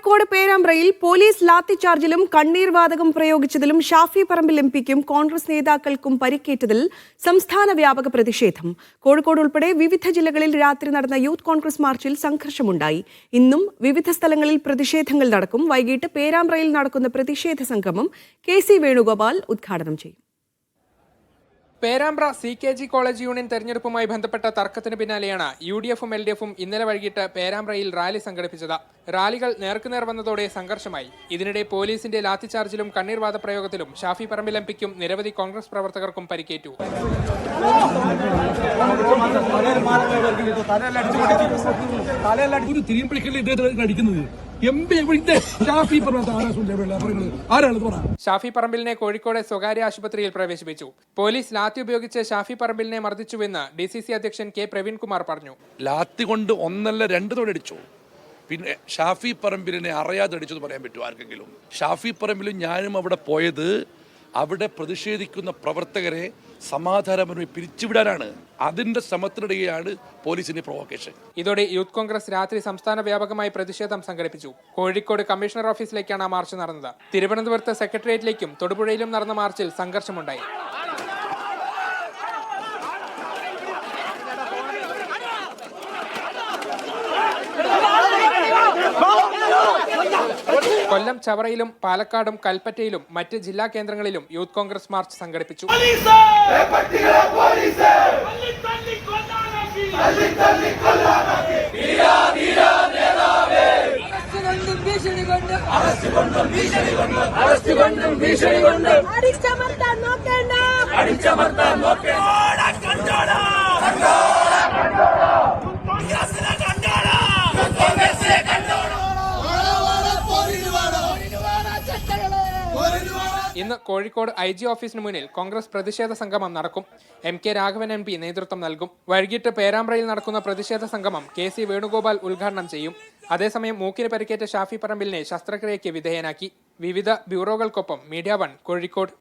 Kozhikode പേരാമ്പ്രയിൽ police ലാത്തിചാർജിലും കണ്ണീർ വാതകം പ്രയോഗിച്ചതിലും Shafi Parambil M പിക്കും കോൺഗ്രസ് നേതാക്കൾക്കും പരിക്കേറ്റതിൽ സംസ്ഥാന വ്യാപക പ്രതിഷേധം. കോഴിക്കോട് ഉൾപ്പെടെ വിവിധ ജില്ലകളിൽ രാത്രി നടന്ന യൂത്ത് കോൺഗ്രസ് മാർച്ചിൽ സംഘർഷമുണ്ടായി. ഇന്നും വിവിധ സ്ഥലങ്ങളിൽ പ്രതിഷേധങ്ങൾ നടക്കും. വൈകിട്ട് പേരാമ്പ്രയിൽ നടക്കുന്ന പ്രതിഷേധ സംഗമം കെ സി വേണുഗോപാൽ ഉദ്ഘാടനം ചെയ്യും. Perambra C K G college union തെരഞ്ഞെടുപ്പുമായി ബന്ധപ്പെട്ട തർക്കത്തിന് പിന്നാലെയാണ് യു ഡി എഫും എൽ ഡി എഫും ഇന്നലെ വൈകിട്ട് പേരാമ്പ്രയിൽ റാലി സംഘടിപ്പിച്ചത്. റാലികൾ നേർക്കുനേർ വന്നതോടെ സംഘർഷമായി. ഇതിനിടെ പോലീസിന്റെ ലാത്തിചാർജിലും കണ്ണീർവാദ പ്രയോഗത്തിലും ഷാഫി പറമ്പിൽ എം പിക്കും നിരവധി കോൺഗ്രസ് പ്രവർത്തകർക്കും പരിക്കേറ്റു. ഒരു തിരിയുമ്പോഴേക്കല്ലേ ഇദ്ദേഹത്തിന് അടിക്കുന്നത് എം പി ഇവിടെ ഷാഫി ആരാണ് പറ. പറമ്പിലിനെ കോഴിക്കോട് സ്വകാര്യ ആശുപത്രിയിൽ പ്രവേശിപ്പിച്ചു. പോലീസ് ലാത്തി ഉപയോഗിച്ച് ഷാഫി പറമ്പിലിനെ മർദ്ദിച്ചുവെന്ന് ഡി സി സി അധ്യക്ഷൻ കെ പ്രവീൺകുമാർ പറഞ്ഞു. ലാത്തി കൊണ്ട് ഒന്നല്ല രണ്ട് തോടെ അടിച്ചു. പിന്നെ ഷാഫി പറമ്പിലിനെ അറിയാതെ അടിച്ചത് പറയാൻ പറ്റുമോ ആർക്കെങ്കിലും? ഷാഫി പറമ്പിലും ഞാനും അവിടെ പോയത് അവിടെ പ്രതിഷേധിക്കുന്ന പ്രവർത്തകരെ സമാധാനപരമായി പിരിച്ചുവിടാനാണ്. അതിന്റെ ശ്രമത്തിനിടെയാണ് പോലീസിന്റെ പ്രൊവോക്കേഷൻ ഇതോടെ യൂത്ത് കോൺഗ്രസ് രാത്രി സംസ്ഥാന വ്യാപകമായി പ്രതിഷേധം സംഘടിപ്പിച്ചു. കോഴിക്കോട് കമ്മീഷണർ ഓഫീസിലേക്കാണ് മാർച്ച് നടന്നത്. തിരുവനന്തപുരത്ത് സെക്രട്ടേറിയറ്റിലേക്കും തൊടുപുഴയിലും നടന്ന മാർച്ചിൽ സംഘർഷമുണ്ടായി. കൊല്ലം ചവറയിലും പാലക്കാടും കൽപ്പറ്റയിലും മറ്റ് ജില്ലാ കേന്ദ്രങ്ങളിലും യൂത്ത് കോൺഗ്രസ് മാർച്ച് സംഘടിപ്പിച്ചു. അടിച്ചമർത്താൻ നോക്കേണ്ട. ഇന്ന് കോഴിക്കോട് ഐ ജി ഓഫീസിന് മുന്നിൽ കോൺഗ്രസ് പ്രതിഷേധ സംഗമം നടക്കും. M K Raghavan M P നേതൃത്വം നൽകും. വൈകിട്ട് പേരാമ്പ്രയിൽ നടക്കുന്ന പ്രതിഷേധ സംഗമം കെ സി വേണുഗോപാൽ ഉദ്ഘാടനം ചെയ്യും. അതേസമയം മൂക്കിന് പരിക്കേറ്റ ഷാഫി പറമ്പിലിനെ ശസ്ത്രക്രിയയ്ക്ക് വിധേയനാക്കി. വിവിധ ബ്യൂറോകൾക്കൊപ്പം മീഡിയ വൺ കോഴിക്കോട്.